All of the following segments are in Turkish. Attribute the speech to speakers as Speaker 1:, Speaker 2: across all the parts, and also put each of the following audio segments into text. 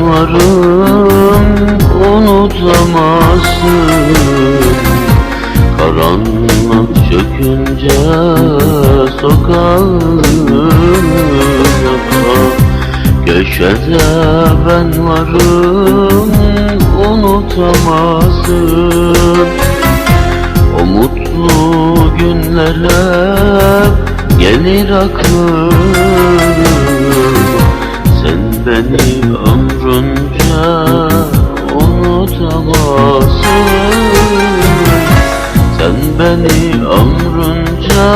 Speaker 1: varım unutamazsın. Karanlık çökünce sokağımıza Köşede ben varım unutamazsın. O mutlu günlere gelir aklım beni ömrünce unutamazsın. Sen beni ömrünce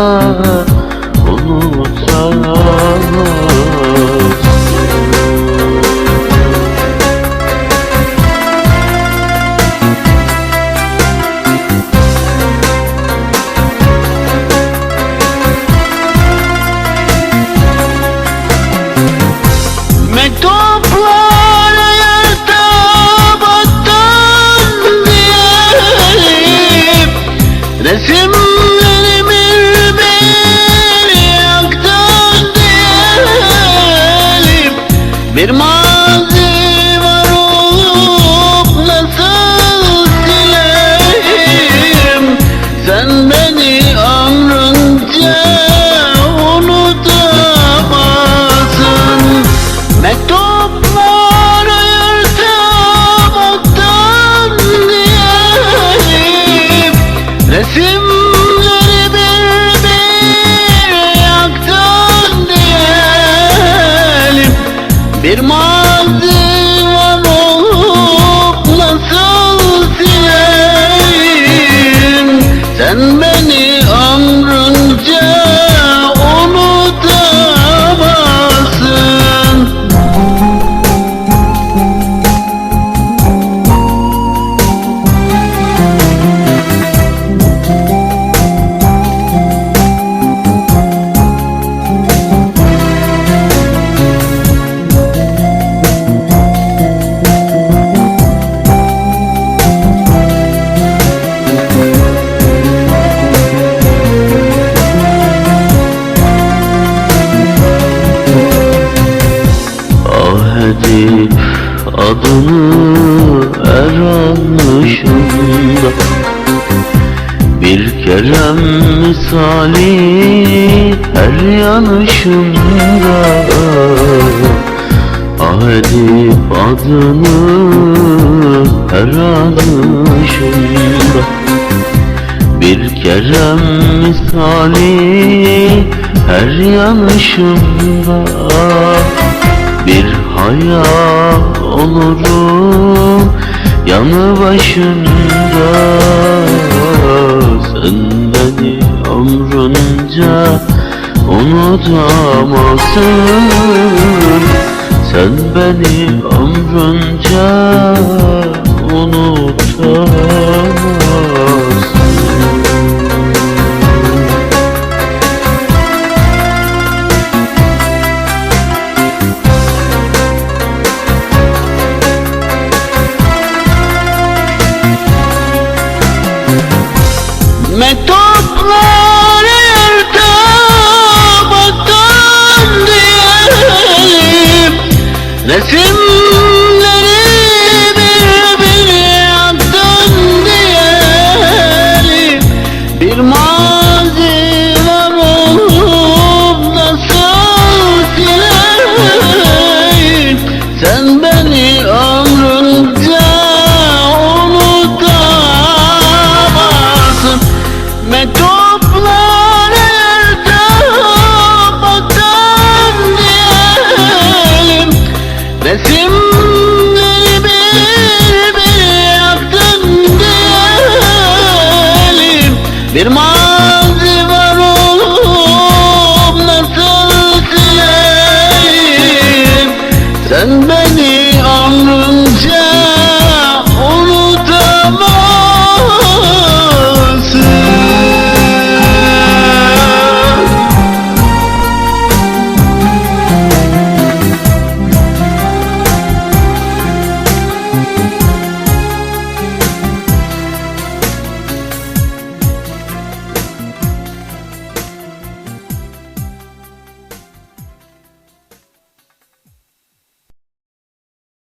Speaker 1: Bir adını er almışımda Bir kerem misali her yanışımda. Ah edip adını her almışımda bir kerem misali her yanışımda. Bir hayal olurum yanı başında. Sen beni ömrünce unutamazsın. Sen beni ömrünce unutamazsın Mektuplar iltifattan diyelim Resimleri birbirine attın diyelim Bir mal